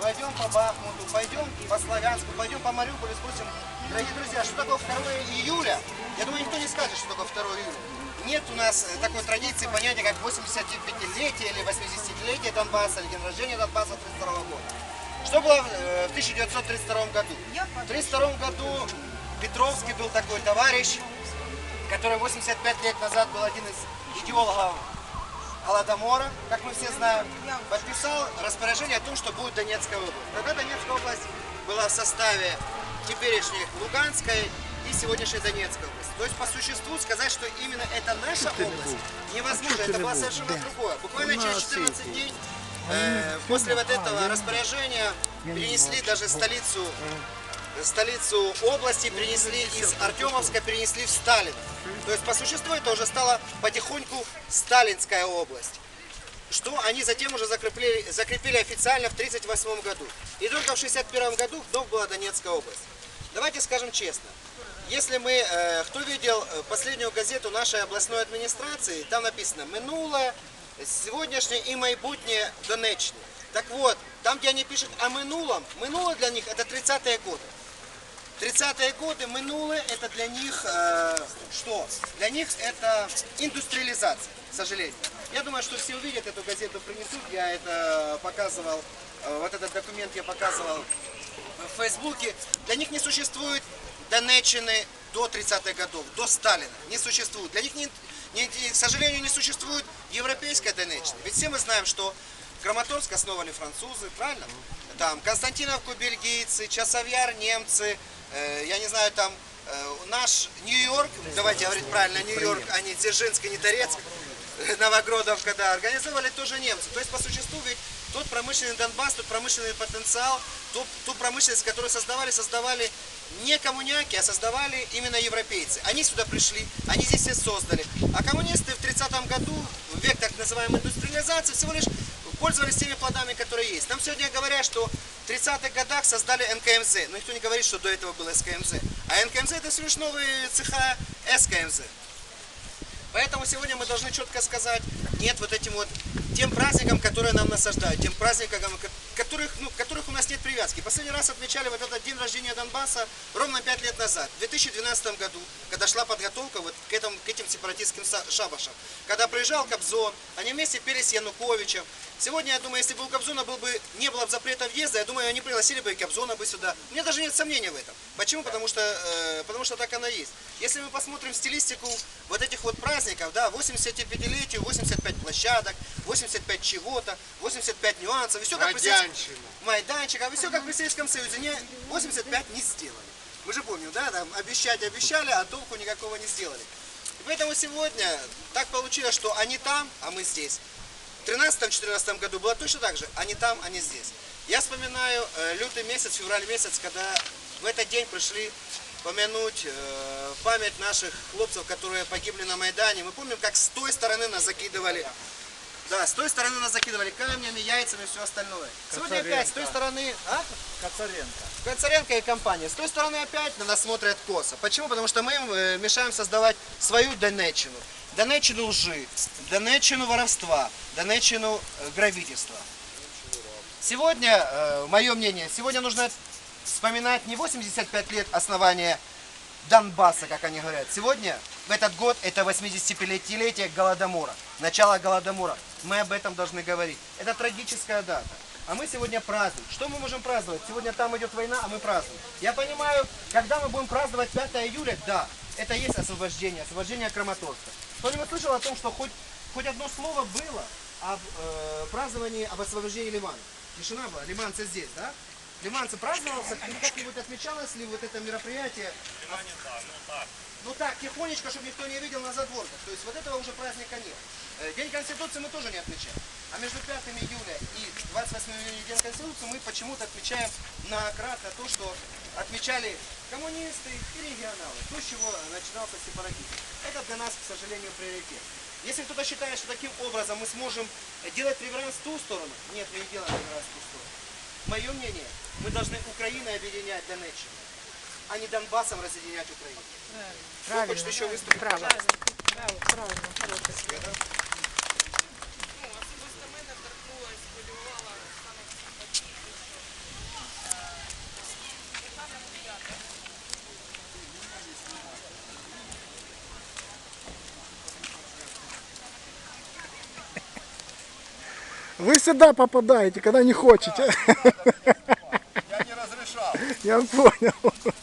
Пойдем по Бахмуту, пойдем по Славянску, пойдем по Мариуполю, спросим, дорогие друзья, что такое 2 июля? Я думаю, никто не скажет, что такое 2 июля. Нет у нас э, такой традиции, понятия, как 85-летие или 80-летие Донбасса, или день рождения Донбасса 32 года. Что было э, в 1932 году? В 1932 году Петровский был такой товарищ, который 85 лет назад был один из идеологов Голодомора, как мы все знаем, подписал распоряжение о том, что будет Донецкая область. Тогда Донецкая область была в составе теперешних Луганской и сегодняшней Донецкой области. То есть по существу сказать, что именно это наша область, невозможно. Это было совершенно другое. Буквально через 14 дней э, после вот этого распоряжения перенесли даже столицу столицу области перенесли из Артемовска, перенесли в Сталин. То есть по существу это уже стало потихоньку Сталинская область. Что они затем уже закрепили, закрепили официально в 1938 году. И только в 1961 году вновь была Донецкая область. Давайте скажем честно. Если мы, э, кто видел э, последнюю газету нашей областной администрации, там написано «Минулое, сегодняшнее и майбутнее Донеччины». Так вот, там, где они пишут о минулом, минулое для них это 30-е годы. 30-е годы, минулое, это для них э, что? Для них это индустриализация, к сожалению. Я думаю, что все увидят эту газету, принесут. Я это показывал, э, вот этот документ я показывал в Фейсбуке. Для них не существует Донеччины до 30-х годов, до Сталина. Не существует. Для них, не, не, к сожалению, не существует европейская Донеччина. Ведь все мы знаем, что Краматорск основали французы, правильно? Там Константиновку бельгийцы, Часовьяр немцы, я не знаю, там э, наш Нью-Йорк, давайте говорить правильно, Нью-Йорк, а не Дзержинск, не Торецк, Новогродовка, да, организовали тоже немцы. То есть по существу ведь тот промышленный Донбасс, тот промышленный потенциал, ту, ту промышленность, которую создавали, создавали не коммуняки, а создавали именно европейцы. Они сюда пришли, они здесь все создали. А коммунисты в 30-м году, в век так называемой индустриализации, всего лишь пользовались теми плодами, которые есть. Нам сегодня говорят, что в 30-х годах создали НКМЗ, но никто не говорит, что до этого было СКМЗ. А НКМЗ это всего лишь новые цеха СКМЗ. Поэтому сегодня мы должны четко сказать нет вот этим вот тем праздникам, которые нам насаждают, тем праздникам, которых, ну, которых у нас нет привязки. Последний раз отмечали вот этот день рождения Донбасса ровно 5 лет назад, в 2012 году, когда шла подготовка вот к, этому, к этим сепаратистским шабашам. Когда приезжал Кобзон, они вместе пели с Януковичем. Сегодня, я думаю, если бы у Кобзона был бы, не было бы запрета въезда, я думаю, они пригласили бы и Кобзона бы сюда. У меня даже нет сомнений в этом. Почему? Потому что, э, потому что так оно есть. Если мы посмотрим стилистику вот этих вот праздников, да, 85-летию, 85 площадок, 85 чего-то, 85 нюансов, и все как Майданчина. Майданчик, а все как в Советском Союзе, не, 85 не сделали. Мы же помним, да, там обещать обещали, а толку никакого не сделали. И поэтому сегодня так получилось, что они там, а мы здесь. В 2013-2014 году было точно так же. Они там, они здесь. Я вспоминаю э, лютый месяц, февраль месяц, когда в этот день пришли помянуть э, память наших хлопцев, которые погибли на Майдане. Мы помним, как с той стороны нас закидывали да, с той стороны нас закидывали камнями, яйцами и все остальное. Сегодня опять с той стороны... А? Коцаренко. Коцаренко и компания. С той стороны опять на нас смотрят косо. Почему? Потому что мы им э, мешаем создавать свою Донеччину. Донеччину лжи, Донеччину воровства, Донеччину э, грабительства. Сегодня, э, мое мнение, сегодня нужно вспоминать не 85 лет основания Донбасса, как они говорят. Сегодня, в этот год, это 85-летие Голодомора, начало Голодомора. Мы об этом должны говорить. Это трагическая дата. А мы сегодня празднуем. Что мы можем праздновать? Сегодня там идет война, а мы празднуем. Я понимаю, когда мы будем праздновать 5 июля, да, это есть освобождение, освобождение Краматорска. Кто-нибудь слышал о том, что хоть, хоть одно слово было об э, праздновании, об освобождении Ливана? Тишина была, Лиманцы здесь, да? Лиманцы праздновался, как-нибудь отмечалось ли вот это мероприятие? Ну так, тихонечко, чтобы никто не видел на задворках. То есть вот этого уже праздника нет. Э, День Конституции мы тоже не отмечаем. А между 5 июля и 28 июня День Конституции мы почему-то отмечаем многократно то, что отмечали коммунисты и регионалы. То, с чего начинался сепаратизм. Это для нас, к сожалению, приоритет. Если кто-то считает, что таким образом мы сможем делать реверанс в ту сторону, нет, мы не делаем реверанс в ту сторону. Мое мнение, мы должны Украиной объединять Донеччину, а не Донбассом разъединять Украину. Правильно. Хочет еще выступить? Право. Правильно. Правильно. Правильно. Э, вы сюда попадаете, когда не хотите. Я не разрешал. Я понял.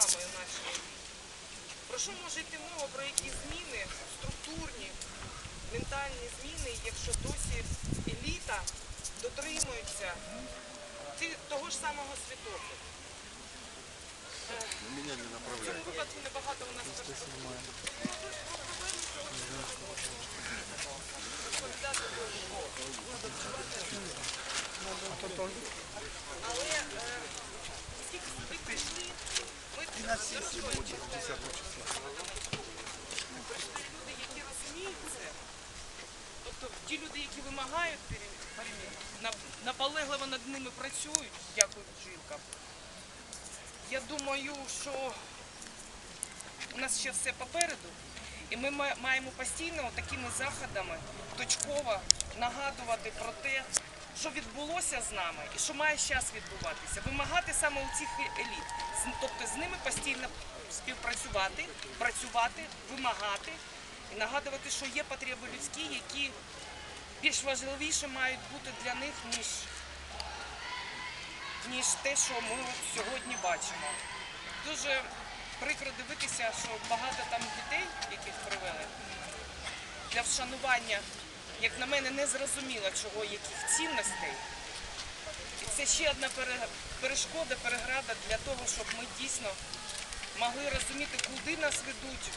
Нашій еліті. Про що може йти мова, про які зміни, структурні, ментальні зміни, якщо досі еліта дотримується того ж самого світогляду? В цьому випадку небагато у нас перспектив. Але е, оскільки сюди прийшли, Тобто ті люди, які вимагають наполегливо над ними працюють, дякую жилкам. Я думаю, що у нас ще все попереду, і ми маємо постійно такими заходами точково нагадувати про те, що відбулося з нами і що має зараз відбуватися. Вимагати саме у цих еліт, тобто з ними постійно співпрацювати, працювати, вимагати і нагадувати, що є потреби людські, які більш важливіше мають бути для них, ніж ніж те, що ми сьогодні бачимо. Дуже прикро дивитися, що багато там дітей, яких привели, для вшанування, як на мене, не зрозуміло чого, яких цінностей. І це ще одна перешкода, переграда для того, щоб ми дійсно могли розуміти, куди нас ведуть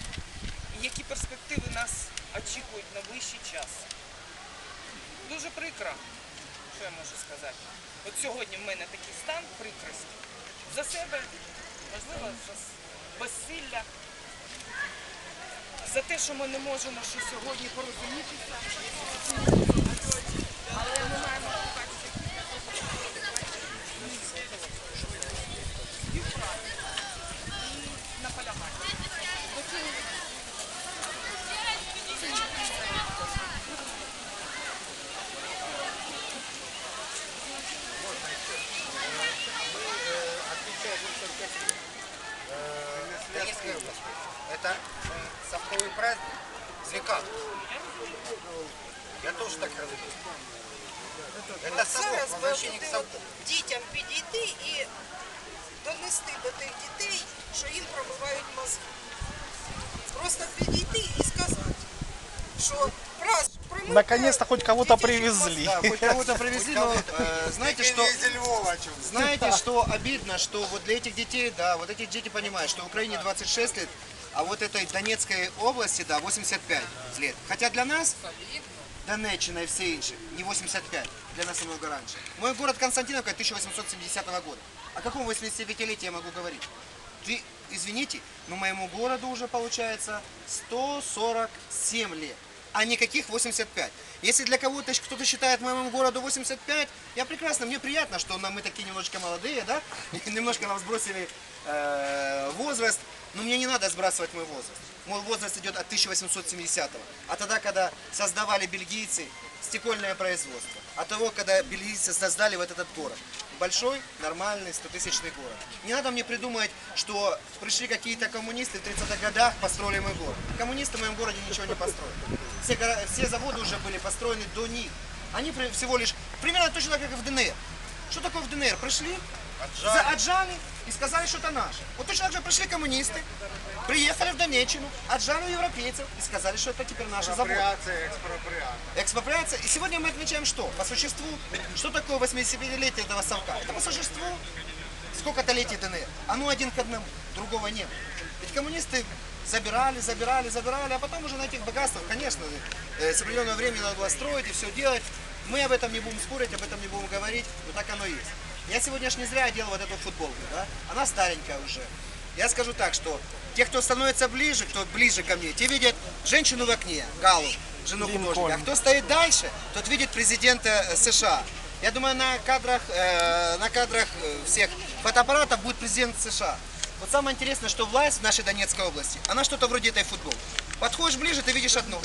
і які перспективи нас очікують на ближчий час. Дуже прикро, що я можу сказати. От сьогодні в мене такий стан прикрості. За себе, можливо, безсилля, за те, що ми не можемо ще сьогодні порозумітися. совковый праздник. Звека. Я тоже так разумею. Это совок, Зараз би возвращение к туди совку. от дітям підійти і донести до тих дітей, що їм пробивають мозги. Просто підійти і сказати, що раз промивають Наконец-то хоть кого-то дитячі привезли. Да, хоть кого-то привезли, но э, знаете, что... Знаете, что обидно, что вот для этих детей, да, вот эти дети понимают, что в Украине 26 лет, а вот этой Донецкой области, да, 85 лет. Хотя для нас, Донеччина и все інші, не 85, для нас намного раньше. Мой город Константиновка 1870 года. О каком 85-летии я могу говорить? Ты, извините, но моему городу уже получается 147 лет, а никаких 85. Если для кого-то кто-то считает моему городу 85, я прекрасно, мне приятно, что мы такие немножечко молодые, да, немножко нам сбросили э, возраст, но мне не надо сбрасывать мой возраст. Мой возраст идет от 1870-го, а тогда, когда создавали бельгийцы стекольное производство, от того, когда бельгийцы создали вот этот город. Большой, нормальный, 100-тысячный город. Не надо мне придумать, что пришли какие-то коммунисты в 30-х годах, построили мой город. Коммунисты в моем городе ничего не построили. Все, все заводы уже были построены до них. Они всего лишь, примерно точно так, как и в ДНР. Что такое в ДНР? Пришли, за- отжали и сказали, что это наше. Вот точно так же пришли коммунисты, приехали в Донеччину, отжали у европейцев и сказали, что это теперь наши заводы. Экспроприация. И сегодня мы отмечаем что? По существу, что такое 85-летие этого совка? Это по существу сколько-то летий ДНР. Оно один к одному, другого нет. Ведь коммунисты забирали, забирали, забирали, а потом уже на этих богатствах, конечно, э, с определенного времени надо было строить и все делать. Мы об этом не будем спорить, об этом не будем говорить, но так оно и есть. Я сегодня ж не зря одел вот эту футболку, да? Она старенькая уже. Я скажу так, что те, кто становится ближе, кто ближе ко мне, те видят женщину в окне, Галу, жену художника. А кто стоит дальше, тот видит президента э, США. Я думаю, на кадрах, э, на кадрах э, всех фотоаппаратов будет президент США. Вот самое интересное, что власть в нашей Донецкой области, она что-то вроде этой футболки. Подходишь ближе, ты видишь одно.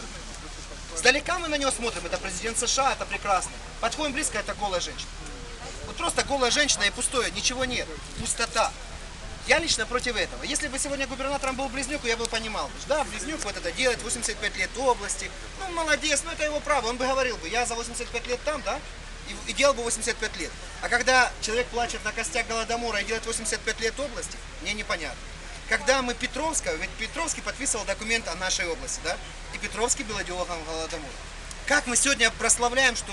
Сдалека мы на него смотрим, это президент США, это прекрасно. Подходим близко, это голая женщина. Вот просто голая женщина и пустое, ничего нет, пустота. Я лично против этого. Если бы сегодня губернатором был Близнюк, я бы понимал. Да, Близнюк вот это делает, 85 лет области. Ну, молодец, ну это его право. Он бы говорил бы, я за 85 лет там, да, и, и делал бы 85 лет. А когда человек плачет на костях Голодомора и делает 85 лет области, мне непонятно. Когда мы Петровского, ведь Петровский подписывал документ о нашей области, да, и Петровский был идеологом Голодомора. Как мы сегодня прославляем, что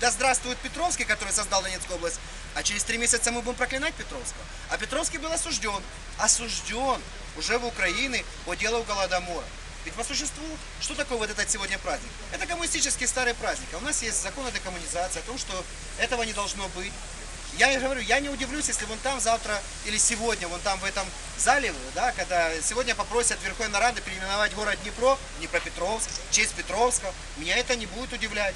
да здравствует Петровский, который создал Донецкую область, а через три месяца мы будем проклинать Петровского. А Петровский был осужден. Осужден уже в Украине по делу Голодомора. Ведь по существу, что такое вот этот сегодня праздник? Это коммунистический старый праздник. А у нас есть закон о декоммунизации, о том, что этого не должно быть. Я и говорю, я не удивлюсь, если вон там завтра или сегодня, вон там в этом зале, да, когда сегодня попросят Верховной Рады переименовать город Днепро, Днепропетровск, в честь Петровского, меня это не будет удивлять.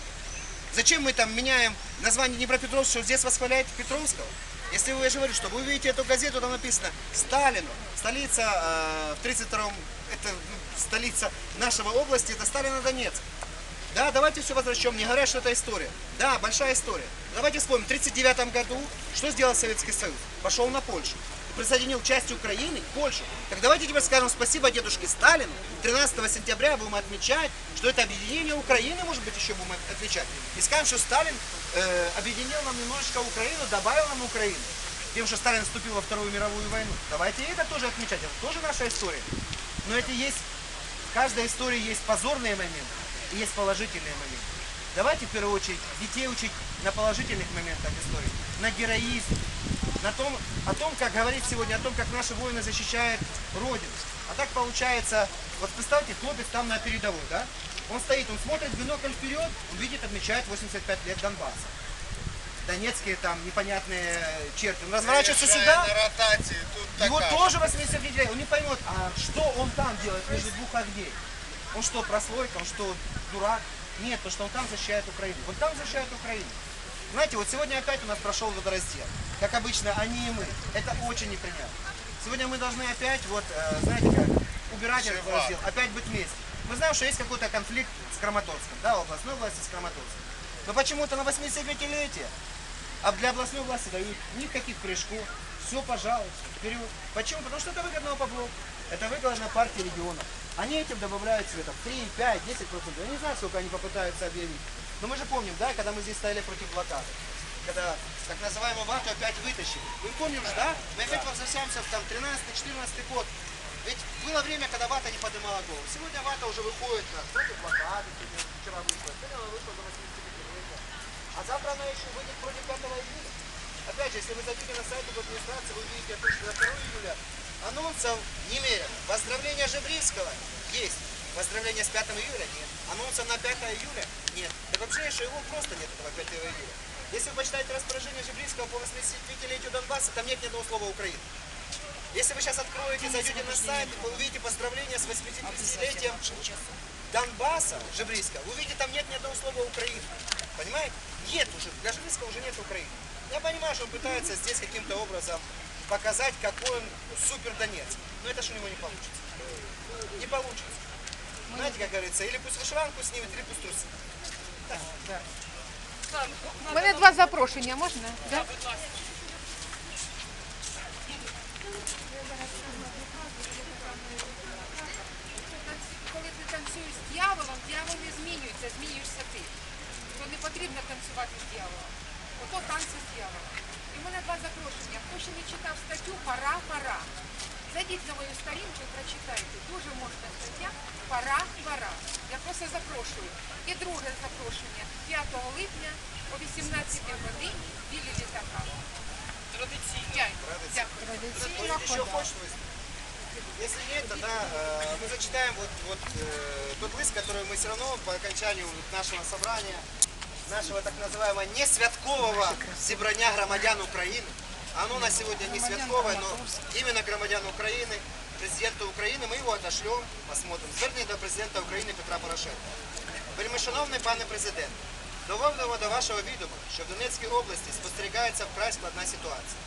Зачем мы там меняем название Днепропетровск, что здесь восхваляет Петровского? Если вы, я же говорю, что вы увидите эту газету, там написано Сталину, столица э, в 32-м, это ну, столица нашего области, это Сталино-Донецк. Да, давайте все возвращем, не говоря, что это история. Да, большая история. Давайте вспомним, в 1939 году что сделал Советский Союз? Пошел на Польшу. Присоединил часть Украины к Польше. Так давайте теперь скажем спасибо дедушке Сталину. 13 сентября будем отмечать, что это объединение Украины, может быть, еще будем отмечать. И скажем, что Сталин э, объединил нам немножечко Украину, добавил нам Украину. Тем, что Сталин вступил во Вторую мировую войну. Давайте это тоже отмечать. Это тоже наша история. Но это есть, в каждой истории есть позорные моменты и есть положительные моменты. Давайте в первую очередь детей учить на положительных моментах истории, на героизме, на том, о том, как говорить сегодня, о том, как наши воины защищают Родину. А так получается, вот представьте, хлопец там на передовой, да? Он стоит, он смотрит в бинокль вперед, он видит, отмечает 85 лет Донбасса. Донецкие там непонятные черты. Он разворачивается сюда, на ротации, тут его такая. тоже 80 лет, он не поймет, а что он там делает между двух огней. Он что, прослойка, он что, дурак? Нет, потому что он там защищает Украину. Вот там защищает Украину. Знаете, вот сегодня опять у нас прошел водораздел. Как обычно, они и мы. Это очень неприятно. Сегодня мы должны опять, вот, э, знаете как, убирать этот водораздел, опять быть вместе. Мы знаем, что есть какой-то конфликт с Краматорском, да, областной власти с Краматорском. Но почему-то на 85-летие а для областной власти дают никаких прыжков. Все, пожалуйста, вперед. Почему? Потому что это выгодно Опоблок. Это выгодно партии регионов. Они этим добавляют себе там 3, 5, 10 процентов. Я не знаю, сколько они попытаются объявить. Но мы же помним, да, когда мы здесь стояли против блокады. Когда так называемую вату опять вытащили. Вы помним же, да? Мы опять возвращаемся в там 13-14 год. Ведь было время, когда вата не поднимала голову. Сегодня вата уже выходит да, против блокады. Вчера вышла. Сегодня она вышла за 85 А завтра она еще выйдет против 5 июля. Опять же, если вы зайдете на сайт администрации, вы увидите, то, что до 2 июля анонсов немерено. Поздравления Жебривского есть. Поздравления с 5 июля нет. Анонса на 5 июля нет. Так вообще, что его просто нет этого 5 июля. Если вы почитаете распоряжение Жебривского по 85-летию Донбасса, там нет ни одного слова Украины. Если вы сейчас откроете, зайдете на сайт, вы увидите поздравления с 85-летием Донбасса, Жебрийска, вы увидите, там нет ни одного слова Украины. Понимаете? Нет уже, для Жебрийска уже нет Украины. Я понимаю, что он пытается здесь каким-то образом показать, какой он супер Донецк. Но это же у него не получится. Не получится. Знаете, как говорится, или пусть вышиванку снимет, или пусть трусы. У мене два запрошення, можна? Да? Будь ласка. Коли ти танцюєш з дьяволом, дьявол не змінюється, змінюєшся ти. То не потрібно танцювати з дьяволом. Ото танці з дьяволом. І в мене два запрошення. Хто ще не читав статтю Пора, пора. Зайдіть на мою сторінку і прочитайте. Дуже можна стаття Пора, пора. Я просто запрошую. І друге запрошення 5 липня о 18 годині білі літака. Традиційно. Дякую. Дякую. Кто еще хочет выступить? Если нет, тогда э, мы зачитаем вот, вот э, тот лист, который мы все равно по окончанию нашего собрания, нашего так называемого несвяткового зібрання громадян України. Оно на сегодня не святковое, но именно громадян Украины, президента Украины, мы его отошлем, посмотрим. Звернення до президента України Петра Порошенка. Вельмишановний пане президент, доводимо до вашого відома, що в Донецькій області спостерігається вкрай складна ситуація.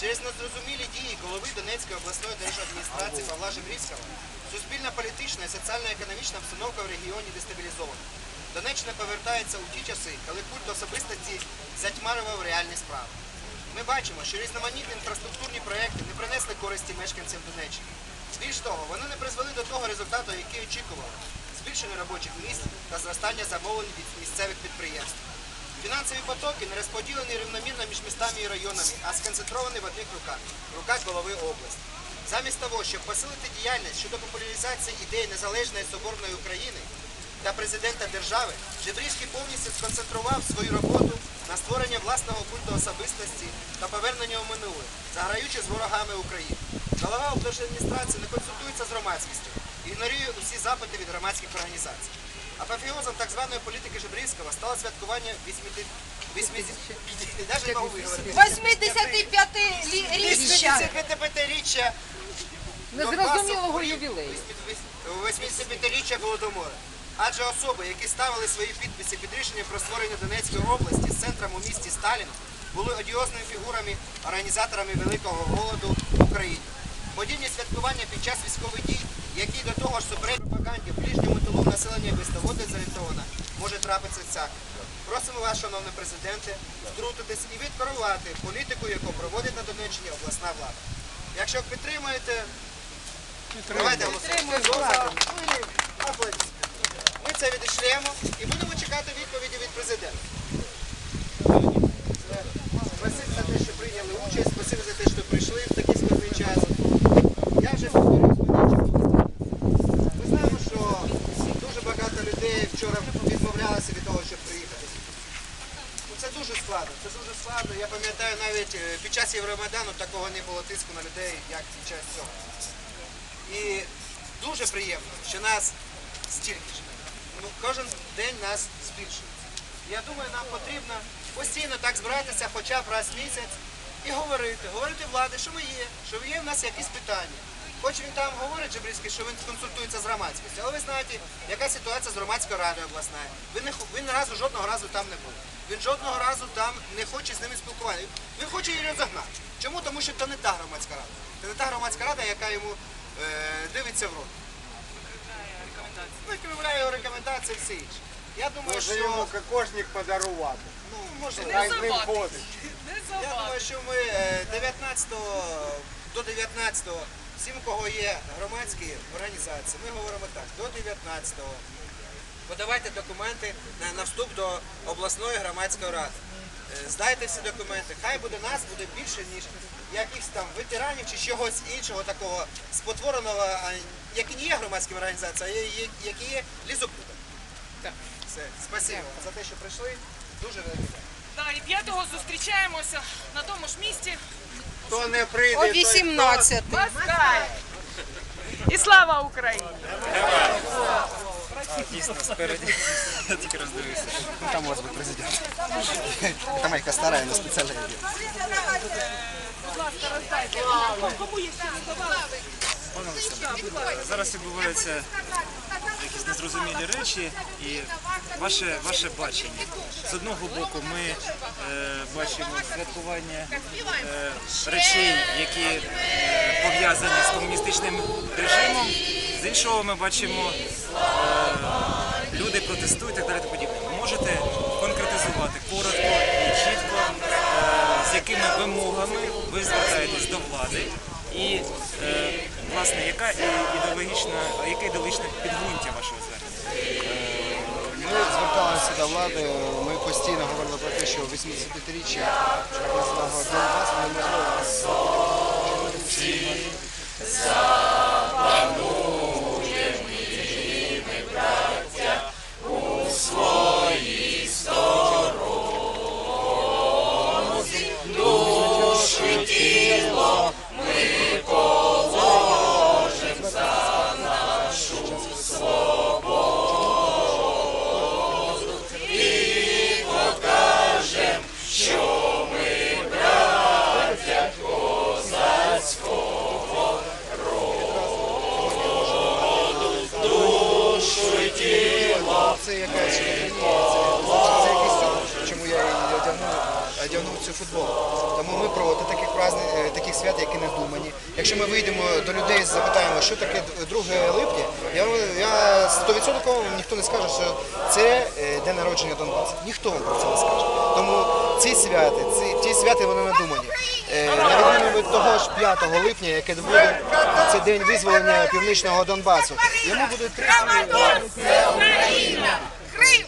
Через незрозумілі дії голови Донецької обласної держадміністрації Павла Жебрівського суспільна політична і соціально-економічна обстановка в регіоні дестабілізована. Донеччина повертається у ті часи, коли культ особистості затьмарював реальні справи. Ми бачимо, що різноманітні інфраструктурні проекти не принесли користі мешканцям Донеччини. Більш того, вони не призвели до того результату, який очікували збільшення робочих місць та зростання замовлень від місцевих підприємств. Фінансові потоки не розподілені рівномірно між містами і районами, а сконцентровані в одних руках руках голови області. Замість того, щоб посилити діяльність щодо популяризації ідеї незалежної соборної України та президента держави, Жебрівський повністю сконцентрував свою роботу на створення власного культу особистості та повернення у минуле, заграючи з ворогами України. Голова облдержадміністрації не консультується з громадськістю, ігнорує усі запити від громадських організацій. Апофеозом так званої політики Жебрівського стало святкування 80... 80... Даже не можу виговорити. 85-річчя. 85-річчя Незрозумілого ювілею. 85-річчя Голодомора. Адже особи, які ставили свої підписи під рішенням про створення Донецької області з центром у місті Сталін, були одіозними фігурами, організаторами Великого голоду в Україні. Подібні святкування під час військових дій, які до того ж суперечать пропаганді в ближньому тилу населення без того дезорієнтовано, може трапитися всяке. Просимо вас, шановний президенте, втрутитись і відкорувати політику, яку проводить на Донеччині обласна влада. Якщо підтримуєте, давайте голосуємо. Хто за? Ну, і аплодисменти. Ми це відійшлемо і будемо чекати відповіді від президента. Спасибі за те, що прийняли участь, спасибі за те, що прийшли в такий складний час. Я вже ми знаємо, що дуже багато людей вчора відмовлялися від того, щоб приїхати. Ну, Це дуже складно, це дуже складно. Я пам'ятаю навіть е, під час Євромайдану такого не було тиску на людей, як під час цього. І дуже приємно, що нас стільки кожен день нас збільшується. Я думаю, нам потрібно постійно так збиратися хоча б раз в місяць і говорити, говорити влади, що ми є, що є в нас якісь питання. Хоч він там говорить Жебрівський, що він консультується з громадськістю, але ви знаєте, яка ситуація з громадською радою обласною. Він, не, він разу жодного разу там не був. Він жодного разу там не хоче з ними спілкування. Він хоче її розогнати. Чому? Тому що це не та громадська рада. Це не та громадська рада, яка йому е, дивиться в рот. Ну, виявляє рекомендації все інше. Я думаю, Може що йому кокошник подарувати. ну, може, Не Хай з ним завадить. ходить. Не я завадить. думаю, що ми е, 19 до 19 всім, кого є громадські організації, ми говоримо так, до 19 подавайте документи на, на вступ до обласної громадської ради. Е, Здайте всі документи. Хай буде нас буде більше, ніж якихось там ветеранів чи чогось іншого такого спотвореного, а, які не є громадськими організаціями, а які є лізопутами. Все, спасибо вам за те, що прийшли. Дуже велике. Да, і п'ятого зустрічаємося на тому ж місці. Хто не прийде, О той 18. Москаль! І слава Україні! Дійсно, спереді. Тільки роздивився. Ну, там може бути президент. Там яка стара, вона спеціально йде. Будь ласка, роздайте. Кому є ще? Зараз відбуваються якісь незрозумілі речі і ваше, ваше бачення. З одного боку, ми е, бачимо святкування е, речей, які е, пов'язані з комуністичним режимом. З іншого ми бачимо, е, люди протестують і так далі. подібне. Можете конкретизувати коротко і чітко, е, з якими вимогами ви звертаєтесь до влади. І е, власне, яка ідеологічна, яке ідеологічне підґрунтя вашого звернення? Ми зверталися до влади, ми постійно говорили про те, що 85-річчя обласного Донбасу неможливо. Ці святи, ці, ті святи вони надумані. Е, На відміну від того ж 5 липня, яке буде це день визволення північного Донбасу. Йому Крим!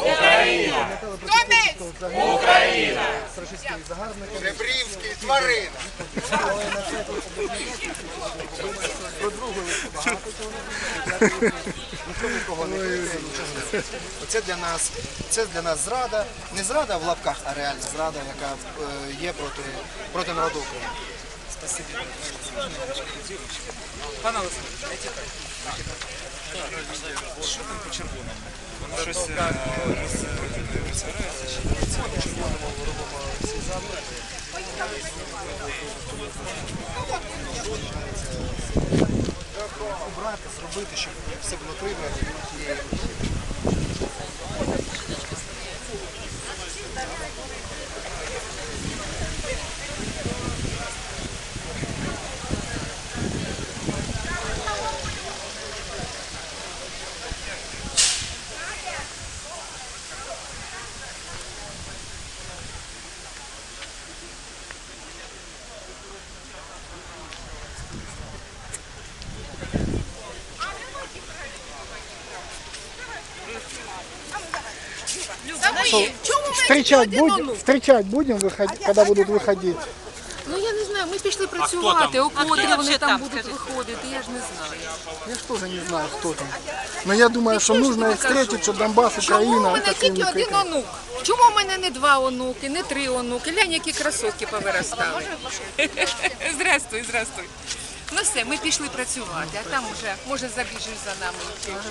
Україна! Донець! Україна! Страшистський загарбник. Ребрівський тварина. Про другу багато нікого не боїться, Оце для нас, це для нас зрада. Не зрада в лапках, а реальна зрада, яка е, є проти, проти народу України. Спасибо. Пане Олександр, що там по червоному? щось розбирається, чи ми робимо всі заміри. Обрати, зробити, щоб все було прибрано. Встречать будем, встречать будем, выходить, когда будут выходить. Ну я не знаю, ми пішли працювати, у котрі вони там будуть виходити, я ж не знаю. Я ж тоже не знаю, кто там. Но я думаю, что нужно их встретить, что Донбасс, Чому в Украина, мене тільки один онук? Чому в мене не два онуки, не три онуки? Глянь, які красотки повиростали. Здрастуй, здрастуй. Ну все, ми пішли працювати, а там уже, може, забіжиш за нами. якщо